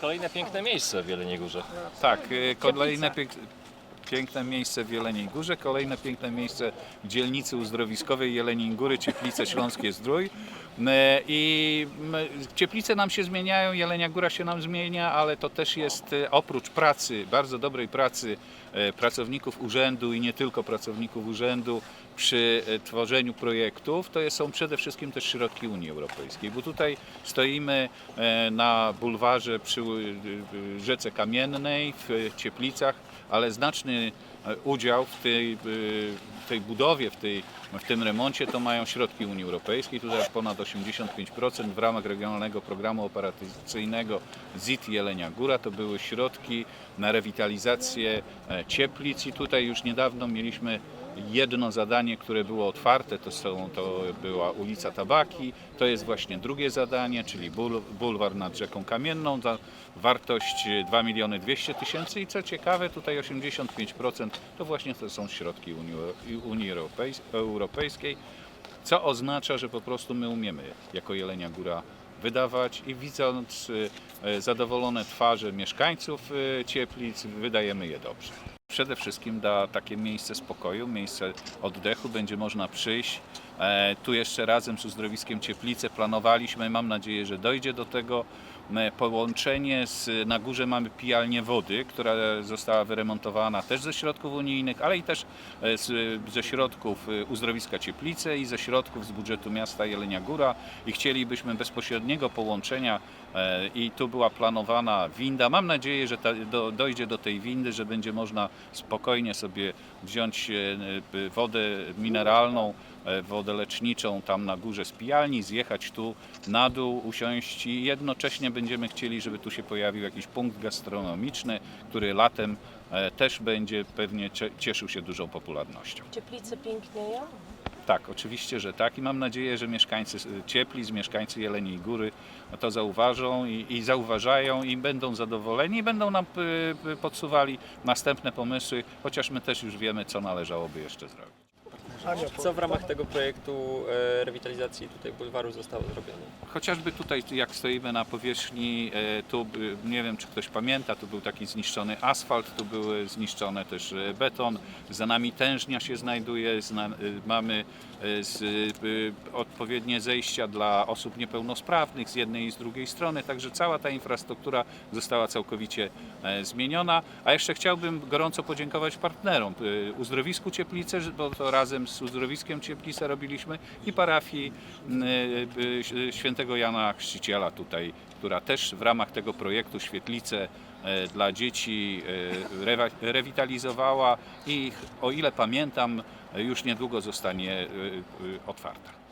Kolejne piękne miejsce w Jeleniej Górze. Tak, y, kolejne pięk, piękne miejsce w Jeleniej Górze, kolejne piękne miejsce w dzielnicy uzdrowiskowej Jeleniej Góry, Cieplice Śląskie Zdrój. M, I Cieplice nam się zmieniają, Jelenia Góra się nam zmienia, ale to też jest y, oprócz pracy, bardzo dobrej pracy e, pracowników urzędu i nie tylko pracowników urzędu przy e, tworzeniu projektów, to są przede wszystkim też środki Unii Europejskiej, bo tutaj stoimy e, na bulwarze przy y, rzece Kamiennej w Cieplicach, ale znaczny e, udział w tej, y, w tej budowie, w, tej, w tym remoncie to mają środki Unii Europejskiej. Tutaj ponad 85% w ramach Regionalnego Programu Operacyjnego ZIT Jelenia Góra to były środki na rewitalizację e, Cieplic. I tutaj już niedawno mieliśmy jedno zadanie, które było otwarte, to, są, to była ulica Tabaki, to jest właśnie drugie zadanie, czyli bul, bulwar nad rzeką Kamienną, wartość 2 miliony 200 tysięcy. I co ciekawe, tutaj 85% to właśnie to są środki Unii, Unii Europejs- Europejskiej, co oznacza, że po prostu my umiemy jako Jelenia Góra wydawać i widząc e, zadowolone twarze mieszkańców e, Cieplic, wydajemy je dobrze. Przede wszystkim da takie miejsce spokoju, miejsce oddechu, będzie można przyjść. E, Tu jeszcze razem z uzdrowiskiem Cieplice planowaliśmy, mam nadzieję, że dojdzie do tego e, połączenie z, na górze mamy pijalnię wody, która została wyremontowana też ze środków unijnych, ale i też e, z, ze środków uzdrowiska Cieplice i ze środków z budżetu miasta Jelenia Góra i chcielibyśmy bezpośredniego połączenia i tu była planowana winda. Mam nadzieję, że ta, do, dojdzie do tej windy, że będzie można spokojnie sobie wziąć wodę mineralną, wodę leczniczą tam na górze z pijalni, zjechać tu na dół, usiąść i jednocześnie będziemy chcieli, żeby tu się pojawił jakiś punkt gastronomiczny, który latem e, też będzie pewnie cie- cieszył się dużą popularnością. Cieplice pięknieją? Tak, oczywiście, że tak i mam nadzieję, że mieszkańcy Cieplic, mieszkańcy Jeleniej Góry to zauważą i, i zauważają i będą zadowoleni i będą nam podsuwali następne pomysły, chociaż my też już wiemy, co należałoby jeszcze zrobić. Co w ramach tego projektu e, rewitalizacji tutaj bulwaru zostało zrobione? Chociażby tutaj, jak stoimy na powierzchni, e, tu nie wiem, czy ktoś pamięta, tu był taki zniszczony asfalt, tu były zniszczone też e, beton, za nami tężnia się znajduje, zna, e, mamy e, z, e, odpowiednie zejścia dla osób niepełnosprawnych z jednej i z drugiej strony, także cała ta infrastruktura została całkowicie e, zmieniona. A jeszcze chciałbym gorąco podziękować partnerom, e, Uzdrowisku Cieplice, bo to razem z Uzdrowiskiem Cieplice robiliśmy i parafii m, e, e, świętego Jana Chrzciciela tutaj, która też w ramach tego projektu Świetlice e, dla dzieci e, rewitalizowała i o ile pamiętam już niedługo zostanie e, otwarta.